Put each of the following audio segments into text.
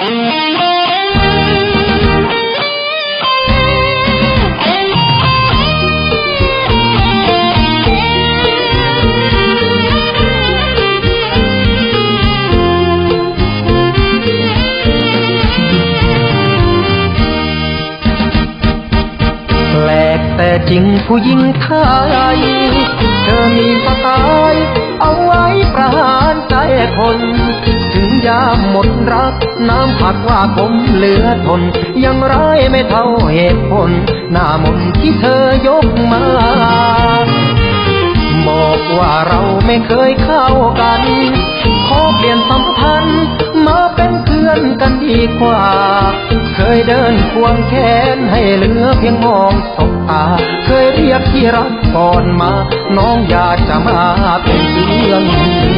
แปลกแต่จริงผู้หญิงไทย เธอมีสไตล์เอาไว้ประหารใจคน ยามหมดรัก น้ำผักว่าผมเหลือทน ยังร้ายไม่เท่าเหตุผล หน้ามนที่เธอยกมา บอกว่าเราไม่เคยเข้ากัน ขอเปลี่ยนสัมพันธ์มาเป็นเพื่อนกันดีกว่า เคยเดินควงแขนให้เหลือเพียงมองสบตา เคยเรียกที่รักก่อนมา น้องอยากจะมาเป็นเพื่อนน้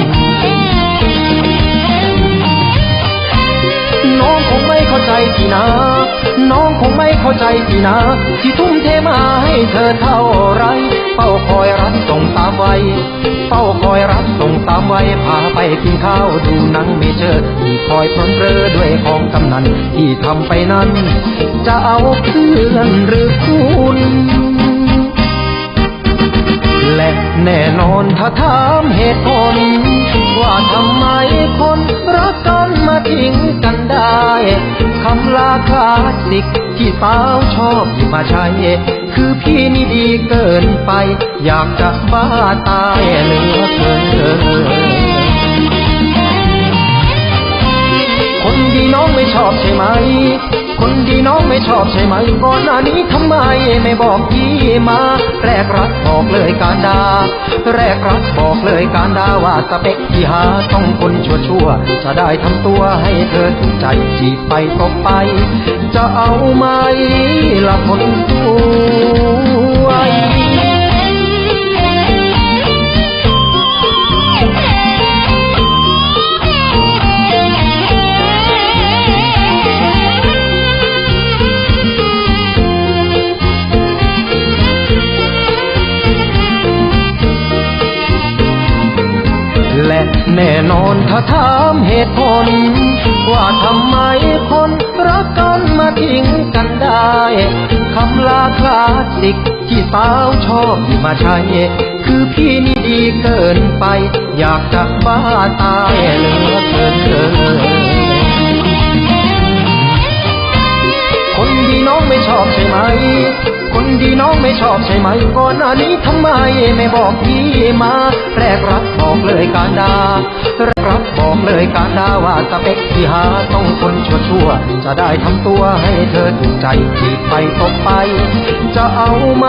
คงไม่เข้าใจสินะ ที่ทุ่มเทมาให้เธอเท่าไร เฝ้าคอยรับส่งตามไว้เฝ้าคอยรับส่งตามไว้พาไปกินข้าวดูหนังไม่เจอที่คอยพร้อมเรอด้วยของกำนันที่ทำไปนั้น จะเอาเพื่อนหรือคุณและแน่นอนถ้าถามเหตุผล ว่าทำไมคนรักกันมาทิ้งกันได้ คำลาคลาสสิกที่สาวชอบหยิบมาใช้ คือพี่นี่ดีเกินไป อยากจะบ้าตายเหลือเกินคนดีน้องไม่ชอบใช่ไหม คนดีน้องไม่ชอบใช่ไหมก่อนหน้านี้ทำไมไม่บอกพี่มา แรกรักบอกเลยการดา แรกรักบอกเลยการดาว่าสเปคที่หาต้องคนชั่วชั่วๆจะได้ทำตัวให้เธอถูกใจจีบไปก็ไป จะเอาไหมละคนสวย แน่นอนถ้าถามเหตุผล ว่าทำไมคนรักกันมาทิ้งกันได้คำลาคลาสสิกที่สาวชอบที่มาใช้ คือพี่นี่ดีเกินไป อยากจะบ้าตายเหลือเกิน ชอบใช่ไหมก่อนหน้านี้ทำไมไม่บอกพี่มาแรกรับบอกเลยการดาแรกรับบอกเลยการดาว่าสเปคที่หาต้องคนชั่วชั่วจะได้ทำตัวให้เธอถูกใจจีบไปตกไป จะเอาไหม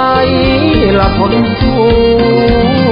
ละคนสว